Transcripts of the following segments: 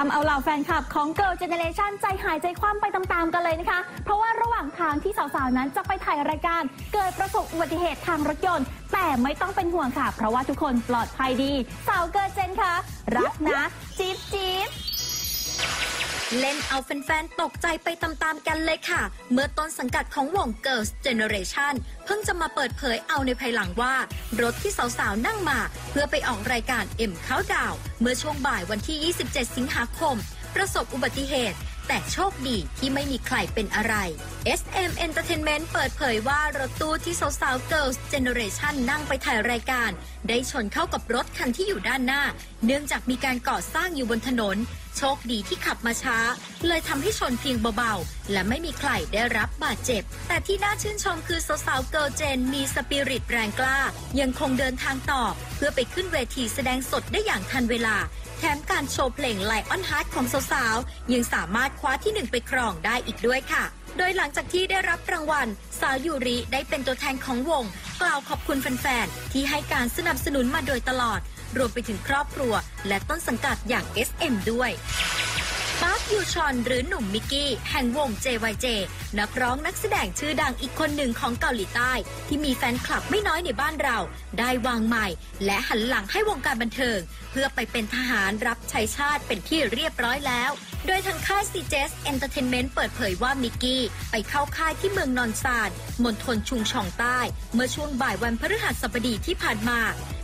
ทำเอาเหล่าแฟนคลับของ Girl Generation ใจหายใจคว่ำไปตามๆกันเลยนะคะ เพราะว่าระหว่างทางที่สาวๆ นั้นจะไปถ่ายรายการ เกิดประสบอุบัติเหตุทางรถยนต์ แต่ไม่ต้องเป็นห่วงค่ะ เพราะว่าทุกคนปลอดภัยดี สาวเกิร์ลเจนค่ะรักนะจี๊บจี๊บ เล่นเอาแฟนๆ ตกใจไปตามๆ กันเลยค่ะ เมื่อต้นสังกัดของวง Girls Generation เพิ่งจะมาเปิดเผยเอาในภายหลังว่า รถที่สาวๆ นั่งมา เพื่อไปออกรายการ M Countdown เมื่อช่วงบ่ายวันที่ 27 สิงหาคม ประสบอุบัติเหตุ แต่โชคดีที่ไม่มีใครเป็นอะไร SM Entertainment เปิดเผยว่ารถตู้ที่สาวๆ Girls Generation นั่งไปถ่ายรายการ ได้ชนเข้ากับรถคันที่อยู่ด้านหน้า เนื่องจากมีการก่อสร้างอยู่บนถนน โชคดีที่ขับมาช้า เลยทำให้ชนเพียงเบาๆ และไม่มีใครได้รับบาดเจ็บ แต่ที่น่าชื่นชมคือสาวๆเกิลเจนมีสปิริตแรงกล้า ยังคงเดินทางต่อ เพื่อไปขึ้นเวทีแสดงสดได้อย่างทันเวลาแถมการโชว์เพลงไลออนฮาร์ดของสาวๆ ยังสามารถคว้าที่หนึ่งไปครองได้อีกด้วยค่ะ โดยหลังจากที่ได้รับรางวัล สาวยูริได้เป็นตัวแทนของวง กล่าวขอบคุณแฟนๆ ที่ให้การสนับสนุนมาโดยตลอด รวมไปถึงครอบครัว และต้นสังกัดอย่าง SM ด้วย ปาร์คยูชอนหรือหนุ่มมิกกี้ แห่งวง JYJ นักร้องนักแสดงชื่อดังอีกคนหนึ่งของเกาหลีใต้ ที่มีแฟนคลับไม่น้อยในบ้านเรา ได้วางใหม่ และหันหลังให้วงการบันเทิง เพื่อไปเป็นทหารรับใช้ชาติเป็นที่เรียบร้อยแล้ว โดยทางค่าย CJS Entertainment เปิดเผยว่ามิกกี้ ไปเข้าค่ายที่เมืองนอนซานมณฑลชุงชองใต้ เมื่อช่วงบ่ายวันพฤหัสบดีที่ผ่านมา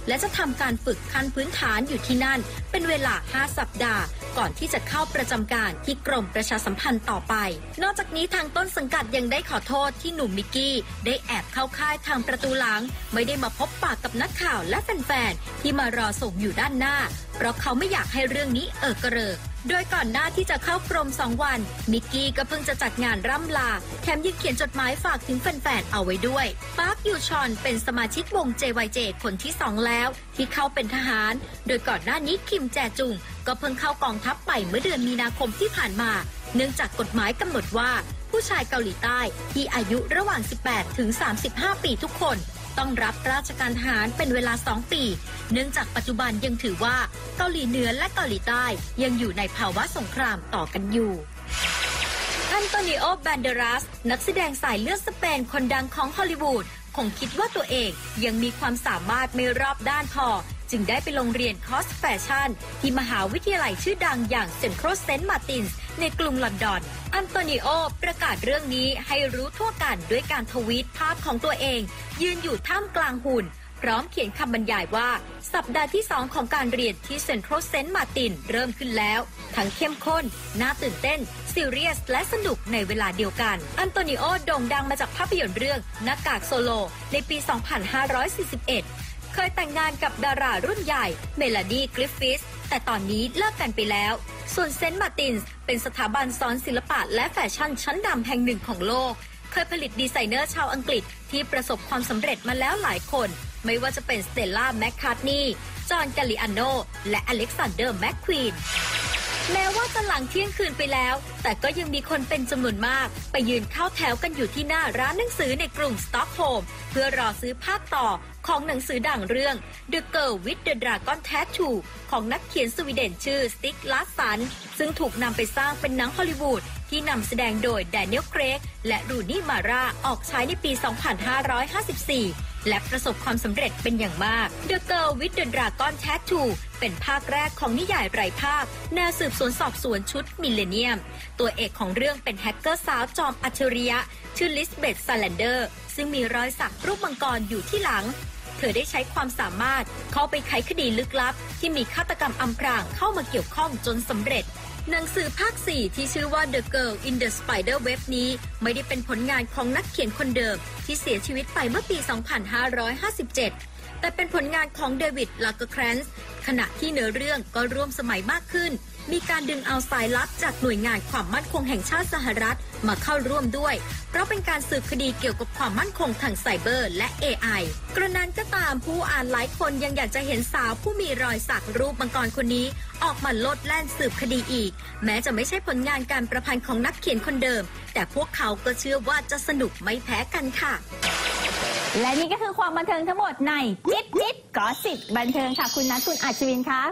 และจะทำการฝึกขั้นพื้นฐานอยู่ที่นั่น เป็นเวลา 5 สัปดาห์ ก่อนที่จะเข้าประจำการที่กรมประชาสัมพันธ์ต่อไป นอกจากนี้ทางต้นสังกัดยังได้ขอโทษที่หนุ่มมิกกี้ได้แอบเข้าค่ายทางประตูหลัง ไม่ได้มาพบปากกับนักข่าวและแฟนๆที่มารอส่งอยู่ด้านหน้า เพราะเขาไม่อยากให้เรื่องนี้เออกระเริก โดยก่อนหน้าที่จะเข้ากรมสองวัน มิกกี้ก็เพิ่งจะจัดงานร่ำลา แถมยังเขียนจดหมายฝากถึงแฟนๆ เอาไว้ด้วย ปาร์คยูชอนเป็นสมาชิกวง JYJ คนที่สองแล้ว ที่เข้าเป็นทหาร โดยก่อนหน้านี้คิมแจจุง ก็เพิ่งเข้ากองทัพไปเมื่อเดือนมีนาคมที่ผ่านมา เนื่องจากกฎหมายกำหนดว่า ผู้ชายเกาหลีใต้ที่อายุระหว่าง 18 ถึง 35 ปีทุกคน ต้องรับราชการทหารเป็นเวลา 2 ปี เนื่องจากปัจจุบันยังถือว่าเกาหลีเหนือและเกาหลีใต้ยังอยู่ในภาวะสงครามต่อกันอยู่อันโตนิโอแบนเดรัส นักแสดงสายเลือดสเปนคนดังของฮอลลีวูดคงคิดว่าตัวเองยังมีความสามารถไม่รอบด้านพอ จึงได้ไปลงเรียนคอสแฟชั่น ที่มหาวิทยาลัยชื่อดังอย่างเซนโครเซนต์มาตินส์ในกรุงลอนดอน อันโตนิโอประกาศเรื่องนี้ให้รู้ทั่วกันด้วยการทวีตภาพของตัวเอง ยืนอยู่ท่ามกลางหุ่น พร้อมเขียนคำบรรยายว่า สัปดาห์ที่ 2 ของการเรียนที่เซ็นทรัลเซนต์มาตินเริ่มขึ้นแล้ว ทั้งเข้มข้น น่าตื่นเต้นซีเรียส และสนุกในเวลาเดียวกัน อันโตนิโอโด่งดังมาจากภาพยนตร์เรื่องหน้ากากโซโล ในปี 2541 เคยแต่งงานกับดารารุ่นใหญ่เมลานีกริฟฟิสแต่ตอนนี้เลิกกันไปแล้ว ส่วนเซนต์มาตินส์เป็นสถาบันสอนศิลปะและแฟชั่นชั้นนำแห่งหนึ่งของโลก เคยผลิตดีไซเนอร์ชาวอังกฤษที่ประสบความสำเร็จมาแล้วหลายคน ไม่ว่าจะเป็นสเตลล่าแมคคาร์ทนีจอห์นกาลิอาโน และอเล็กซานเดอร์แมคควีนแม้ว่าจะหลังเที่ยงคืนไปแล้ว แต่ก็ยังมีคนเป็นจำนวนมาก ไปยืนเข้าแถวกันอยู่ที่หน้าร้านหนังสือในกรุงสต็อกโฮล์มเพื่อรอซื้อภาคต่อ ของหนังสือดังเรื่อง The Girl with the Dragon Tattoo ของนักเขียนสวีเดนชื่อสติ๊กลาสัน ซึ่งถูกนำไปสร้างเป็นหนังฮอลลีวูด ที่นำแสดงโดยแดเนียลเครก และรูนี่มาราออกฉายในปี 2554 และประสบความสำเร็จเป็นอย่างมาก The Girl with the Dragon Tattoo เป็นภาคแรกของนิยายไร้ภาคแนวสืบสวนสอบสวนชุดมิเลเนียม ตัวเอกของเรื่องเป็นแฮกเกอร์สาวจอมอัจฉริยะ ชื่อลิสเบธซาแลนเดอร์ ซึ่งมีรอยสักรูปมังกรอยู่ที่หลังเธอได้ใช้ความสามารถเข้าไปไขคดีลึกลับ ที่มีฆาตกรรมอำพรางเข้ามาเกี่ยวข้องจนสำเร็จ หนังสือภาค 4 ที่ชื่อว่า The Girl in the Spider Web นี้ ไม่ได้เป็นผลงานของนักเขียนคนเดิม ที่เสียชีวิตไปเมื่อปี 2557 แต่เป็นผลงานของเดวิดลากอร์แครนส์ขณะที่เนื้อเรื่องก็ร่วมสมัยมากขึ้น มีการดึงเอาสายลับจากหน่วยงานความมั่นคงแห่งชาติสหรัฐมาเข้าร่วมด้วย เพราะเป็นการสืบคดีเกี่ยวกับความมั่นคงทางไซเบอร์และ AI กระนั้นก็ตามผู้อ่านหลายคนยังอยากจะเห็นสาวผู้มีรอยสักรูปมังกรคนนี้ ออกมาลดแล่นสืบคดีอีก แม้จะไม่ใช่ผลงานการประพันธ์ของนักเขียนคนเดิม แต่พวกเขาก็เชื่อว่าจะสนุกไม่แพ้กันค่ะ และนี่ก็คือความบันเทิงทั้งหมดในจิ๊บจิ๊บก็สิบบันเทิงค่ะ คุณนัทคุณอัจวินคะ